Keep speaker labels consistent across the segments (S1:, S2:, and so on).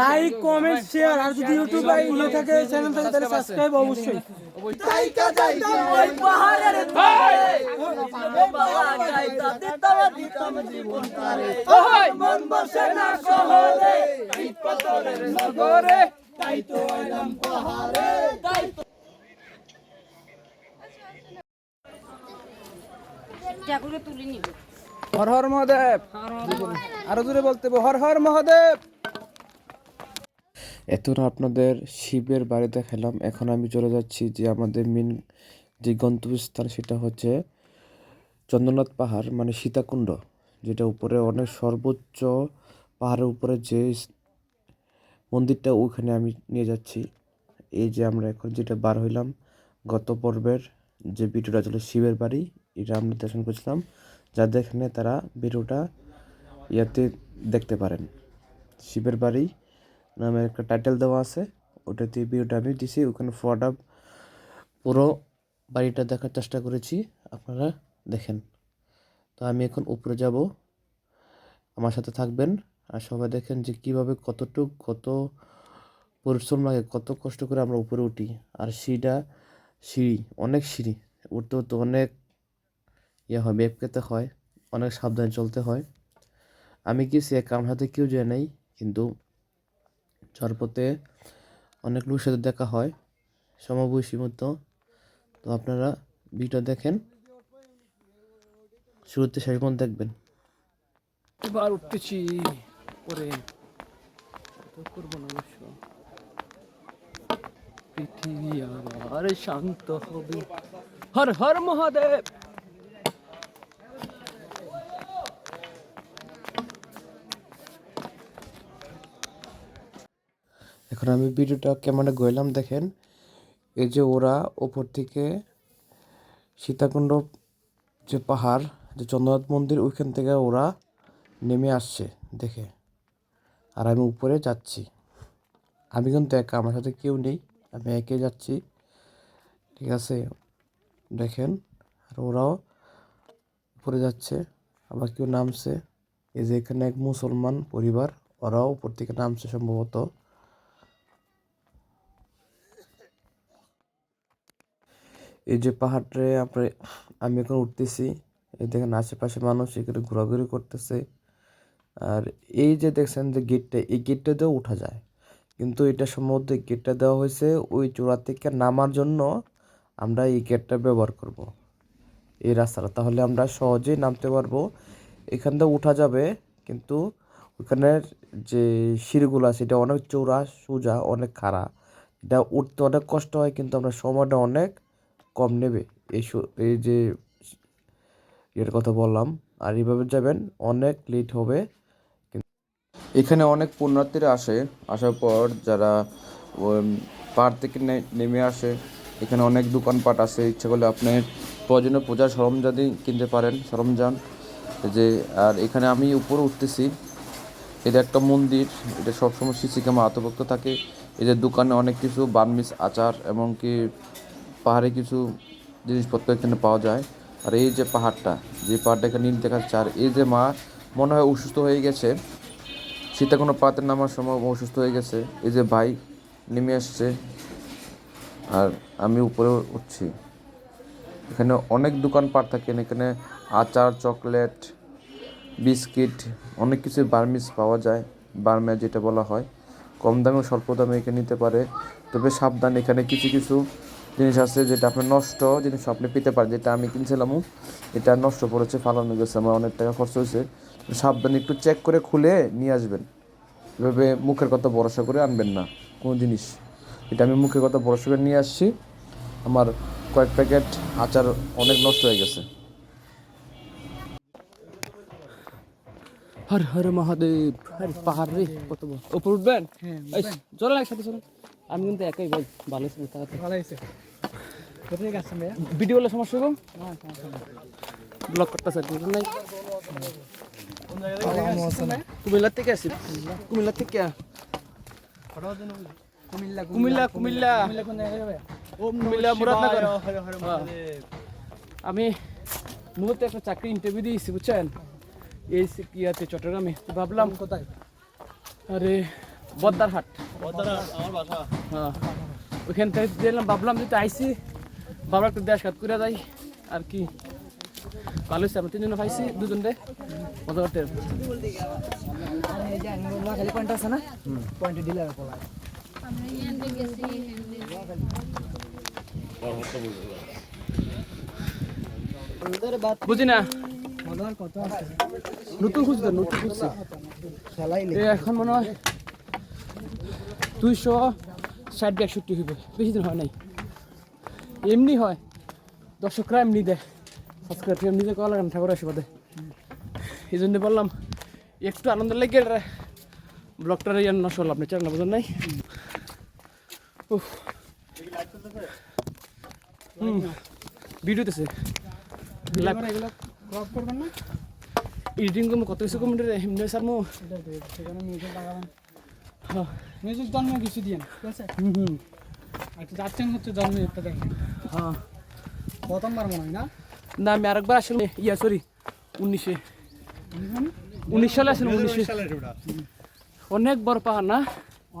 S1: Like comment share আর যদি YouTube বা ইয়ে থাকে চ্যানেল থাকে তাহলে সাবস্ক্রাইব অবশ্যই।
S2: মন তাই তো এলাম পাহাড়ে তাই তো
S3: ঠাকুরকে তুলে নিব
S1: হর হর মহাদেব। আরও জোরে বলতে হবে, হর হর মহাদেব।
S4: এতক্ষণ আপনাদের শিবের বাড়ি দেখালাম। এখন আমি চলে যাচ্ছি যে আমাদের মেন যে গন্তব্যস্থান সেটা হচ্ছে চন্দ্রনাথ পাহাড় মানে সীতাকুণ্ড, যেটা উপরে অনেক সর্বোচ্চ পাহাড়ের উপরে যে মন্দিরটা ওইখানে আমি নিয়ে যাচ্ছি। এই যে আমরা এখন যেটা বার হইলাম গত পর্বের যে ভিডিওটা ছিল শিবের বাড়ি, এটা আমরা দর্শন করছিলাম। যাদের এখানে তারা ভিডিওটা ইয়াতে দেখতে পারেন। শিবের বাড়ি নামে একটা টাইটেল দেওয়া আছে। ওটাতে ভিডিওটা আমি দিছি ওখানে ফটোটা পুরো বাড়িটা দেখার চেষ্টা করেছি, আপনারা দেখেন। তো আমি এখন উপরে যাব। আমার সাথে থাকবেন আর সবাই দেখেন যে কীভাবে কতটুক কত পরিশ্রম লাগে, কত কষ্ট করে আমরা উপরে উঠি। আর সিঁড়িটা সিঁড়ি, অনেক সিঁড়ি, উঠতে উঠতে অনেক ইয়ে হয় বেপ খেতে হয়, অনেক সাবধানে চলতে হয়। আমি গেছি এক আমার কেউ যায় নাই, কিন্তু চরপথে অনেক লোকের সাথে দেখা হয়, সমবয়সী মতো। তো আপনারা ভিডিও দেখেন, শুরুতে শেষ পর্যন্ত দেখবেন।
S1: এবার উঠতেছি পরে। করব না অবশ্য। পৃথিবী আবার শান্ত হবে। হর হর মহাদেব!
S4: এখন আমি ভিডিওটা ক্যামেরা গইলাম দেখেন। এই যে ওরা ওপর থেকে সীতাকুণ্ড যে পাহাড়, যে চন্দ্রনাথ মন্দির, ওইখান থেকে ওরা নেমে আসছে, দেখে। আর আমি উপরে যাচ্ছি। আমি কিন্তু একা, আমার সাথে কেউ নেই। আমি একে যাচ্ছি। ঠিক আছে? দেখেন, আর ওরাও উপরে যাচ্ছে, আবার কেউ নামছে। এই যে এখানে এক মুসলমান পরিবার, ওরাও উপর থেকে নামছে সম্ভবত। এই যে পাহাড়ে আপনি আমি এখন উঠতেছি, এই দেখেন আশেপাশে মানুষ এখানে ঘোরাঘুরি করতেছে। আর এই যে দেখছেন যে গেটটা এই গেটটা দিয়েও উঠা যায়। কিন্তু এটা সম্ভবত গেটটা দেওয়া হয়েছে ওই চূড়া থেকে নামার জন্য আমরা এই গেটটা ব্যবহার করব, এই রাস্তাটা। তাহলে আমরা সহজেই নামতে পারব। এখান থেকে উঠা যাবে, কিন্তু ওখানের যে সিঁড়িগুলো আছে, এটা অনেক চৌড়া সোজা, অনেক খাড়া। এটা উঠতে অনেক কষ্ট হয়, কিন্তু আমরা সময়টা অনেক কম নেবে। এই এই যে এর কথা বললাম। আর এইভাবে যাবেন, অনেক লেট হবে। এখানে অনেক পুণ্যার্থীরা আসে। আসার পর যারা পাহাড় থেকে নেমে আসে, এখানে অনেক দোকানপাট আছে। ইচ্ছে করলে আপনি প্রয়োজনীয় পূজার সরঞ্জাদি কিনতে পারেন, সরঞ্জাম। যে, আর এখানে আমি উপরে উঠতেছি। এটা একটা মন্দির। এটা সবসময় সিসি ক্যামেরা আতভুক্ত থাকে এদের দোকানে অনেক কিছু বার্মিস আচার, এমনকি পাহাড়ে কিছু জিনিসপত্র এখানে পাওয়া যায়। আর এই যে পাহাড়টা যে পাহাড়টা এখানে নীল দেখাচ্ছে, আর এই যে মা মনে হয় অসুস্থ হয়ে গেছে। শীতে কোনো পাতে নামার সময় অসুস্থ হয়ে গেছে। এই যে ভাই নেমে আসছে, আর আমি উপরে উঠছি। এখানে অনেক দোকানপাট থাকেন এখানে আচার, চকলেট, বিস্কিট, অনেক কিছু বার্মিস পাওয়া যায়। বার্মিয়া যেটা বলা হয়। কম দামে, স্বল্প দামে এখানে নিতে পারে। তবে সাবধান, এখানে কিছু কিছু জিনিস আছে যেটা আপনি নষ্ট জিনিস আপনি পেতে পারেন যেটা আমি কিনছিলামও এটা নষ্ট পড়েছে ফালানো গেছে আমার অনেক টাকা খরচ হয়েছে। সাবধানে একটু চেক করে খুলে নিয়ে আসবেন। এভাবে মুখের কথা ভরসা করে আনবেন না কোনো জিনিস। এটা আমি মুখের কথা ভরসা করে নিয়ে আসছি। আমার কয়েক প্যাকেট আচার অনেক নষ্ট হয়ে গেছে।
S1: হর হর মহাদেব আরে পাহাড় রে কত বড়। উপর উঠবেন? এই, চলেন একসাথে চলেন। আমি কিন্তু একাই ভাই ভালো ছিল তাড়াতাড়ি।
S2: ভালো ভাইয়া
S1: ভিডিও সমস্যা হবে ব্লগ করতেছে নাই? কুমিল্লা থেকে আসি। কুমিল্লা থেকে।
S2: কুমিল্লা
S1: কুমিল্লা কুমিল্লা। মুরাদনগর।
S2: মহাদেব।
S1: আমি মূলত একটা চাকরি ইন্টারভিউ দিয়েছি বুঝছেন? এই ইয়াতে চট্টগ্রামে। ভাবলাম
S2: কোথায়?
S1: আরে বদ্দার হাট
S2: আমার বাসা।
S1: হ্যাঁ। ওইখান থেকে দিলাম ভাবলাম যেহেতু আইসি। বাবার একটু দেশ কাজ করে যাই, আর কি। ভালো হয়েছে আমরা তিনজনে পাইছি দুজন রে মজা করতে
S2: পয়েন্ট আছে না পয়েন্টে দিলে
S1: বুঝি না।
S2: কত
S1: নতুন খুঁজতে, নতুন খুঁজছে। এখন মনে হয় দুইশো ষাট একষট্টি হইব। বেশি দিন হয় নাই। এমনি হয়। দর্শকরা এমনি দেয়। সাবস্ক্রাইব এমনি দিয়ে কল লাগান ঠাকুর আশীর্বাদে। এই জন্য বললাম একটু আনন্দ লেগে ব্লগটার ইয়ার নষ্ট হলো আপনি চ্যানেল বুঝেন নাই? উফ। হুম। ভিডিওতেছে এডিটিং করব কত কিছু কমেন্ট এমনি
S2: মিউজিক
S1: হ্যাঁ।
S2: মিউজিক জন্ম কিছু দিয়ে ঠিক আছে?
S1: হুম হুম।
S2: আচ্ছা যাচ্ছেন হচ্ছে জন্ম একটা দেখেন।
S1: হ্যাঁ।
S2: প্রথমবার মনে হয় না?
S1: না আমি আরেকবার আসলে। ইয়া সরি উনিশে। উনিশ? সালে উনিশে। অনেক বড় পাহাড় না?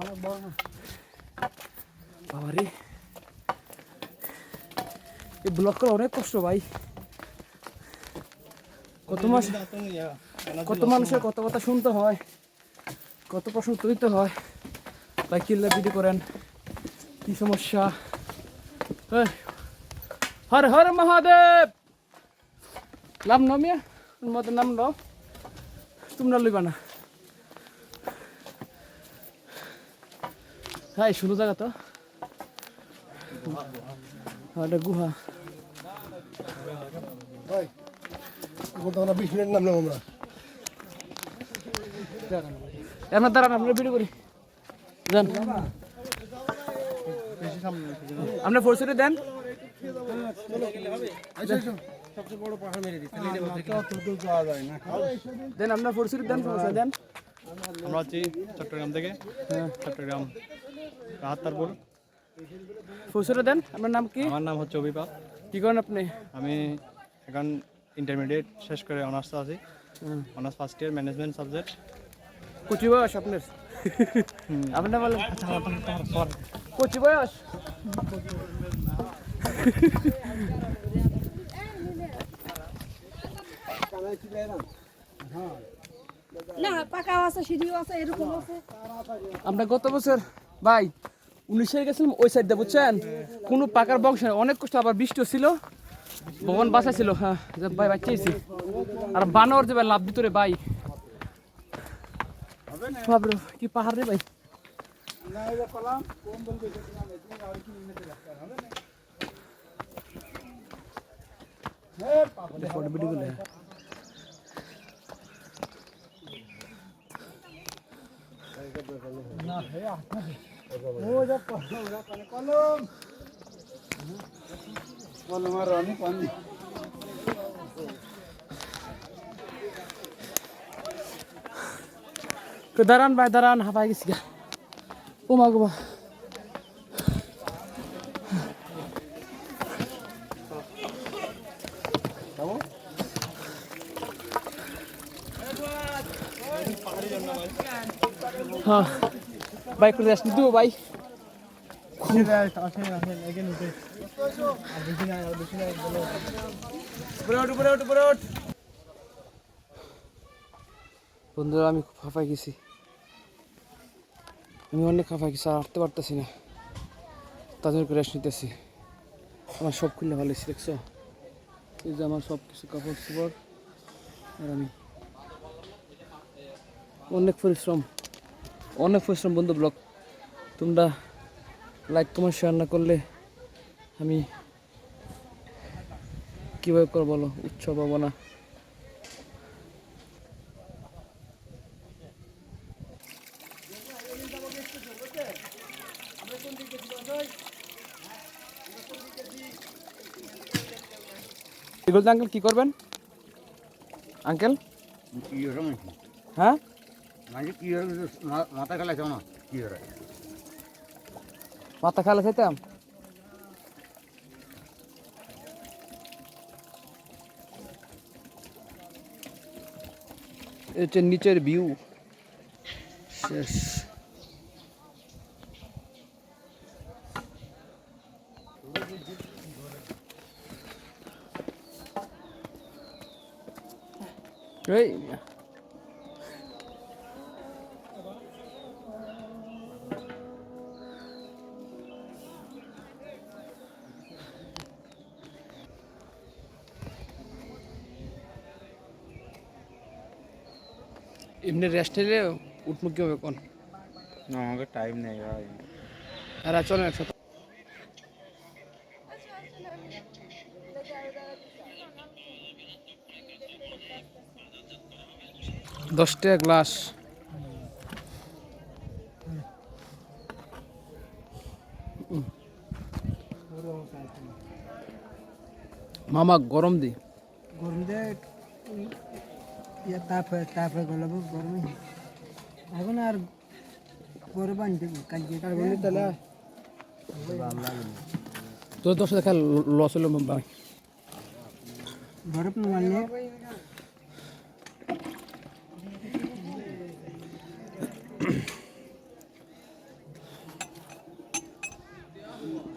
S2: অনেক বড় না।
S1: বাবারে। এই ব্লক করা অনেক কষ্ট ভাই। কত মাস কত মানুষের কত কথা শুনতে হয় কত প্রশ্ন তুলতে হয়। ভাই কিল্লা ভিডিও করেন? কি সমস্যা? এই, হর হর মহাদেব। নাম নমিয়া তোমাদের নাম নাও। তোমরা লইবা না। হ্যাঁ শুরু জায়গা তো। এটা গুহা।
S5: বিশ মিনিট নামলাম আমরা
S1: এমন দাঁড়ান আমরা ভিডিও করি যান ফোর্সে দেন। দেন আপনার ফোর্সে দেন ফোর্সে দেন।
S6: আমরা আছি চট্টগ্রাম থেকে। চট্টগ্রাম রাহাত্তারপুর।
S1: ফোর্সে দেন আপনার নাম কি?
S6: আমার নাম হচ্ছে অভিপাপ।
S1: কি করেন আপনি?
S6: আমি এখন ইন্টারমিডিয়েট শেষ করে অনার্স আছি। Honours first year management subject
S1: কচি বয়স আপনার? আপনার বলেন। কচি বয়স? আমরা গত বছর, ভাই, উনিশে গেছিলাম ওই সাইড বুঝছেন? কোনো পাকার বংশ অনেক কষ্ট, আবার বৃষ্টি ছিল। ভগবান বাসা ছিল হ্যাঁ ভাই বাচ্চাইছি আর বানর যে ভাই, লাভ ভিতরে, ভাই। কি পাহাড় রে ভাই। ফটো ভিডিও গুলো তো দাঁড়ান ভাই দাঁড়ান হাঁপাই গেছি গা ও মা ভাই একটু রেস্ট দিব ভাই বন্ধুরা, আমি খুব হাঁপাই গেছি। আমি অনেক হাঁপাই গেছি, আর হাঁটতে পারতেছি না। তাদের করে রেস্ট নিতেছি আমার সব খুললে ভালো হয়েছে দেখছ? এই যে আমার সব কিছু কাপড় চোপড় আর আমি অনেক পরিশ্রম। অনেক পরিশ্রম বন্ধু ব্লগ। তোমরা লাইক তোমার শেয়ার না করলে আমি কীভাবে করব বলো? উৎসব হব না। এগুলো আঙ্কেল কি করবেন? আঙ্কেল হ্যাঁ?
S5: মাথা খেলা কি
S1: মাথা খেতাম? হচ্ছে নিচের ভিউ শেষ। Great. এমনি রেস্ট হলে উঠবো কি হবে কোন
S6: আমাকে টাইম নেই ভাই।
S1: আর চলেন একসাথে? দশটা গ্লাস মামা গরম দি।
S2: গরম দিয়ে ইয়ে তাপ হয়ে তাপ হয়ে গেল গরমে এখন আর গরম আনতে কালকে তাহলে
S1: তো দশ দেখা লস হলো ভাই
S2: বরফ মারলে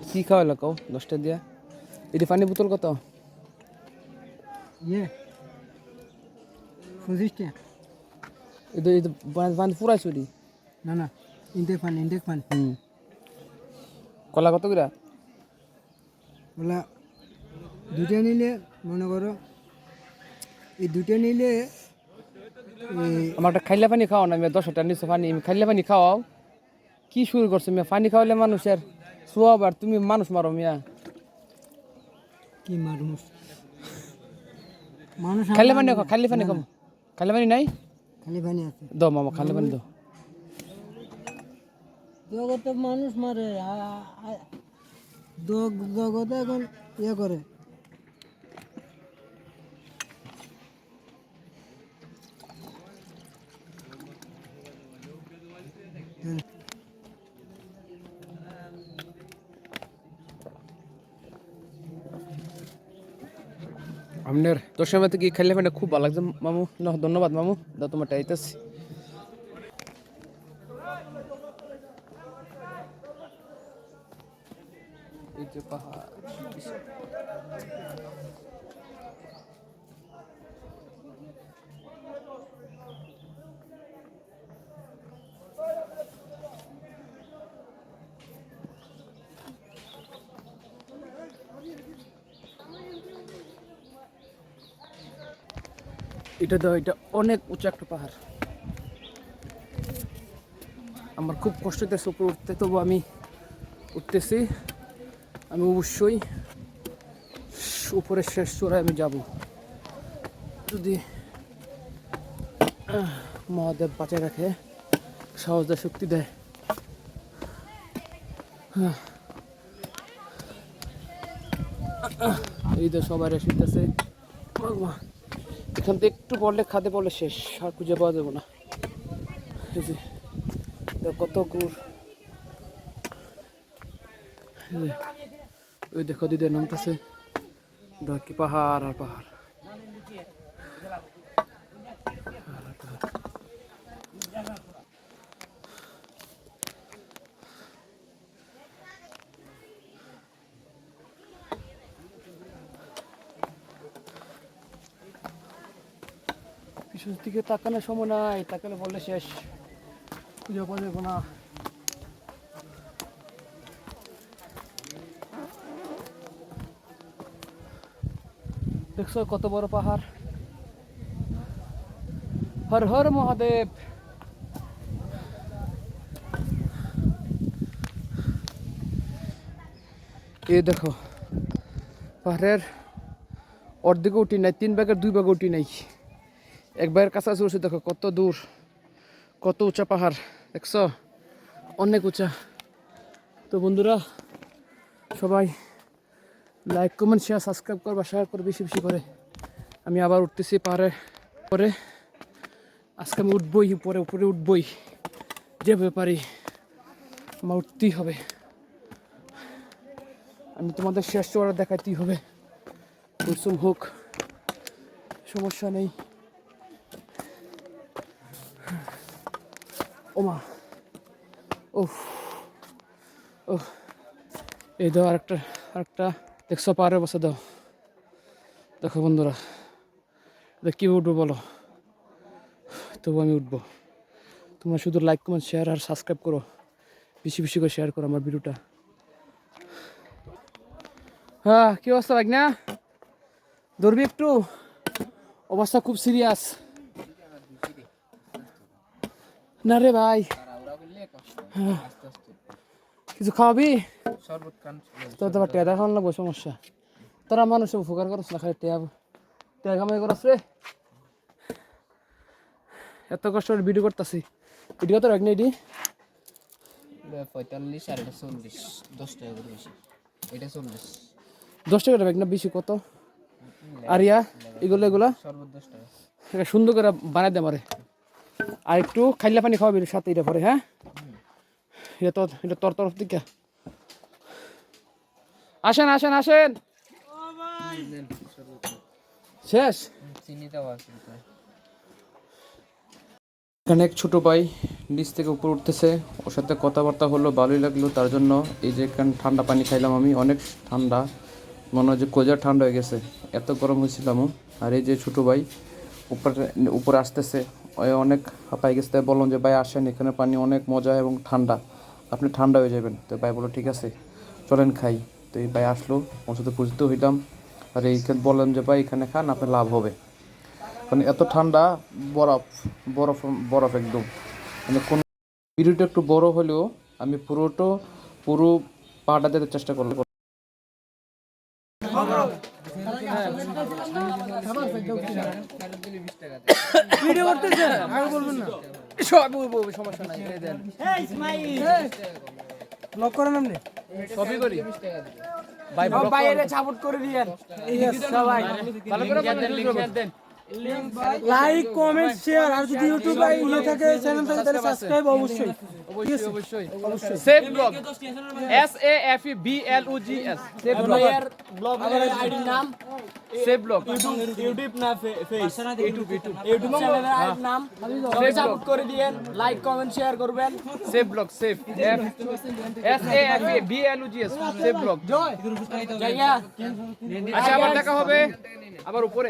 S1: কি খাওয়াইলো কও দশটা দিয়া এটি পানি বোতল কত
S2: ইয়ে পঁচিশটা
S1: এটা এটা বান্ধ পুরাই চুরি।
S2: না না ইন্টেক ফান ইন্টেক ফান
S1: হুম। কলা কত করে?
S2: বলা দুটো নিলে মনে করো এই দুটো নিলে
S1: আমার একটা খাইলে পানি খাওয়া না আমি দশটা নিচে পানি। আমি খাইলে পানি খাওয়াও কি শুরু করছ মিয়া? পানি খাওয়ালে মানুষের সোয়াব আর তুমি মানুষ মারো মিয়া।
S2: কি মানুষ মানুষ
S1: খাইলে পানি খাইলে পানি খাও। খাইলে পানি নাই?
S2: খালি পানি আছে।
S1: দো মামা খালি পানি দো
S2: জগতে মানুষ মারে দোগ জগতে এখন ইয়ে করে।
S1: আপনার তোর সময় থেকে খাইলে পানি খুব ভালো লাগছে। মামু, না, ধন্যবাদ মামু। দা তোমার টাইতাছি এই যে পাহাড়। এটা তো এটা অনেক উঁচু একটা পাহাড়। আমার খুব কষ্ট হইতেছে উপরে উঠতে তবু আমি উঠতেছি। আমি অবশ্যই উপরে শেষ চূড়ায় আমি যাব। যদি মহাদেব বাঁচায় রাখে সাহস দেয়। শক্তি দেয়। এই তো সবাই এসেছে ভগবান। এখান থেকে একটু পড়লে খাদে পড়লে শেষ, আর খুঁজে পাওয়া যাবে না। কত গুড়। ওই দেখো দিদি নামতেছে। কি পাহাড় আর পাহাড়। পিছনের দিকে তাকানোর সময় নাই, তাকালে বললে শেষ। খুঁজে পাওয়া যাবে না। দেখছ কত বড় পাহাড়? হর হর মহাদেব। এই দেখো, পাহাড়ের অর্ধেকে উঠি নাই, তিন ভাগের দুই ভাগে উঠি নাই। এক ভাইয়ের কাছাকাছি দেখো, কত দূর, কত উঁচা পাহাড়, দেখছ? অনেক উঁচা। তো বন্ধুরা, সবাই লাইক কমেন্ট শেয়ার সাবস্ক্রাইব করবা শেয়ার করে বেশি বেশি করে। আমি আবার উঠতেছি পাহাড়ে পরে আজকে আমি উঠবই উপরে উপরে উঠবই। যেভাবে পারি আমার উঠতেই হবে। আমি তোমাদের শেষ চড়া দেখাতেই হবে। পরিশ্রম হোক, সমস্যা নেই। ওমা ও ও এই দাও আরেকটা আরেকটা, দেখছ পাহাড়ের বসে দাও। দেখো বন্ধুরা, এটা কী উঠবো বলো? তবু আমি উঠবো। তোমরা শুধু লাইক কমেন্ট শেয়ার আর সাবস্ক্রাইব করো। বেশি বেশি করে শেয়ার করো আমার ভিডিওটা। হ্যাঁ কি অবস্থা ভাই না ধরবি একটু? অবস্থা খুব সিরিয়াস না রে ভাই। কিছু খাওয়াবি? তোর তো টেয়া দেখান লাগবো সমস্যা। তোরা মানুষের উপকার করছ না খালি টেয়া টেয়া কামাই করস রে। এত কষ্ট করে ভিডিও করতেছি। ভিডিও তো রাখনি এটি।
S7: পঁয়তাল্লিশ আর এটা চল্লিশ দশ টাকা করে বেশি। এটা চল্লিশ।
S1: দশ টাকা রাখ না বেশি কত? আর ইয়া এগুলো এগুলা।
S7: সর্বোচ্চ দশ টাকা।
S1: সুন্দর করে বানাই দে আমারে। আর একটু খাইলা পানি খাওয়াবি সাথে এটা পরে হ্যাঁ? এটা তোর এটা তোর তরফ থেকে। আসেন আসেন আসেন। শেষ।
S4: এখানে এক ছোট ভাই নিচ থেকে উপর উঠতেছে। ওর সাথে কথাবার্তা হলো, ভালোই লাগল। তার জন্য এই যে এখানে ঠান্ডা পানি খাইলাম আমি, অনেক ঠান্ডা। মনে হয় যে কোজা ঠান্ডা হয়ে গেছে। এত গরম হয়েছিলাম আর এই যে ছোট ভাই, উপরে উপরে আসতেছে। অনেক হাঁপাই গেছে, তাই বললাম যে, ভাই, আসেন, এখানে পানি অনেক মজা এবং ঠান্ডা। আপনি ঠান্ডা হয়ে যাবেন। তো ভাই বলল, ঠিক আছে, চলেন খাই। তো এই ভাই আসলো, ওর সাথে পরিচিত হইলাম। আর এইখানে বললাম যে, ভাই, এখানে খান, আপনার লাভ হবে। মানে এত ঠান্ডা, বরফ বরফ বরফ একদম। মানে কোন ভিডিওটা একটু বড় হলেও আমি পুরোটা পুরো পাটা দিতে চেষ্টা করলাম।
S2: ভিডিও করতেছে? আগে বলবেন না।
S1: সব সমস্যা নাই এই দেন
S2: ব্লক করেন আপনি?
S1: সবই করি। ভাই বাইরে সাপোর্ট করে দিয়েন সবাই ভালো করে লিংক দেন
S2: লাইক কমেন্ট শেয়ার আর যদি ইউটিউব বা থাকে চ্যানেল থাকে তাহলে সাবস্ক্রাইব অবশ্যই।
S1: অবশ্যই অবশ্যই। অবশ্যই। Blog S A F E B L O G S save blog blog ID নাম? সেভ ব্লগ
S2: ইউটিউব না ফেস ইউটিউব ইউটিউব ইউটিউব চ্যানেলের আইডি নাম।
S1: সাপোর্ট করে দিয়েন লাইক কমেন্ট শেয়ার করবেন। Save blog save F S A F E B L O G S save blog জয়। আচ্ছা আবার দেখা হবে। আবার উপরে।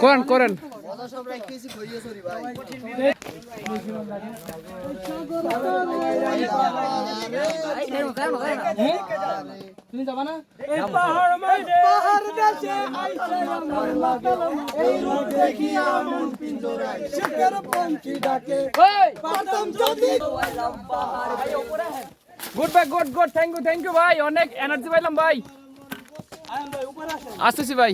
S1: করেন করেন তুমি যাবা না
S2: পাহাড়
S1: গুড ভাই good good thank you thank you ভাই অনেক এনার্জি পাইলাম ভাই আসতেছি ভাই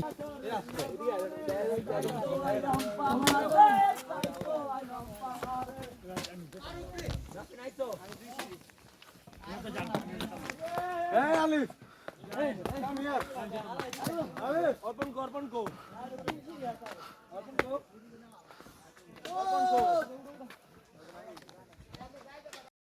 S2: অর্পণ কো অর্পণ কো অর্পণ কো অর্পণ কো